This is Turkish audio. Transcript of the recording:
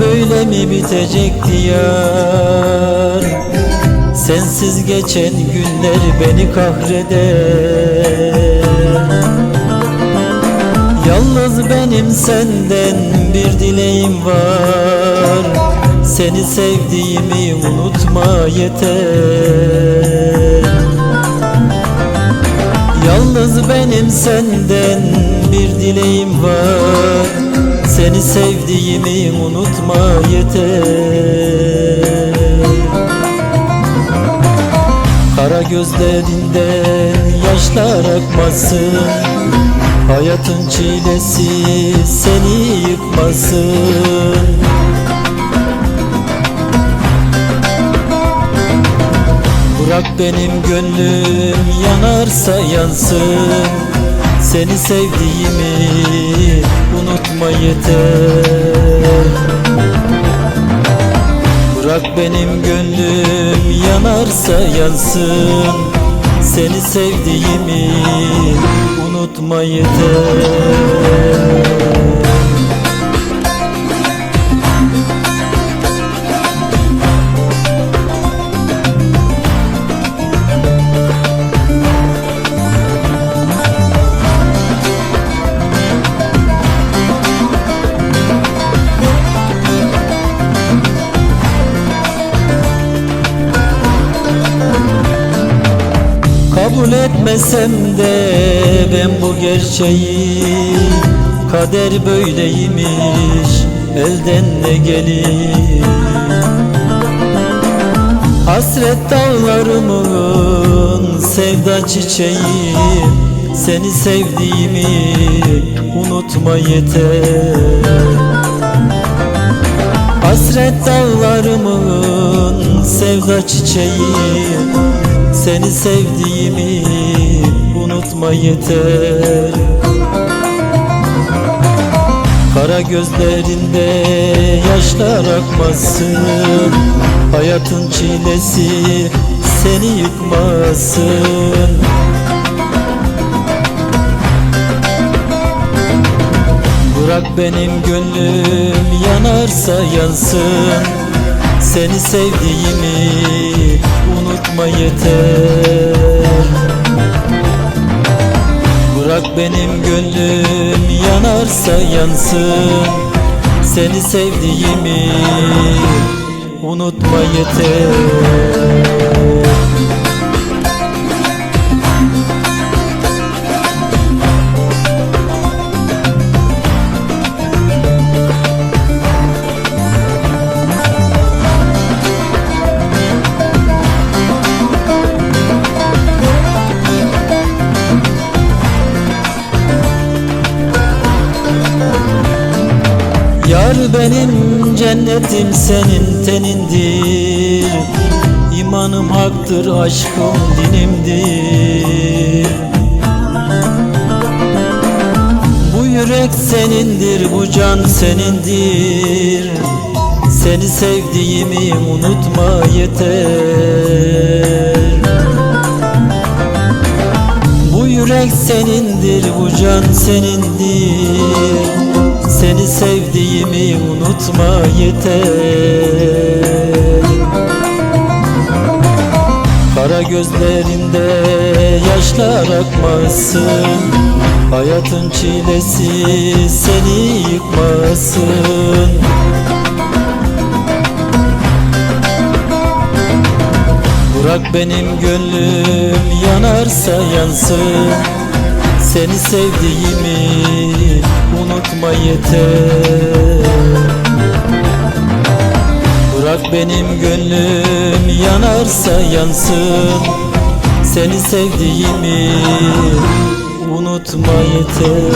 böyle mi bitecekti yar Sensiz geçen günler beni kahreder. Yalnız benim senden bir dileğim var. Seni sevdiğimi unutma yeter. Yalnız benim senden bir dileğim var Seni sevdiğimi unutma yeter. Kara gözlerinden yaşlar akmasın. Hayatın çilesi seni yıkmasın. Bırak benim gönlüm yanarsa yansın Seni sevdiğimi unutma yeter. Bırak benim gönlüm yanarsa yansın. Seni sevdiğimi unutma yeter Kabul etmesem de ben bu gerçeği Kader böyleymiş elden ne gelir? Hasret dağlarımın sevda çiçeği Seni sevdiğimi unutma yeter. Hasret dağlarımın sevda çiçeği Seni sevdiğimi unutma yeter. Kara gözlerinde yaşlar akmasın Hayatın çilesi seni yıkmasın Bırak benim gönlüm yanarsa yansın. Seni sevdiğimi unutma yeter. Bırak benim gönlüm yanarsa yansın. Seni sevdiğimi unutma yeter Yar benim cennetim senin tenindir. İmanım haktır aşkım dinimdir. Bu yürek senindir bu can senindir. Seni sevdiğimi unutma yeter. Bu yürek senindir, bu can senindir Seni sevdiğimi unutma yeter. Kara gözlerinde yaşlar akmasın Hayatın çilesi seni yıkmasın. Bırak benim gönlüm yanarsa yansın Seni sevdiğimi unutma yeter. Bırak benim gönlüm yanarsa yansın. Seni sevdiğimi unutma yeter